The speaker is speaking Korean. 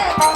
네.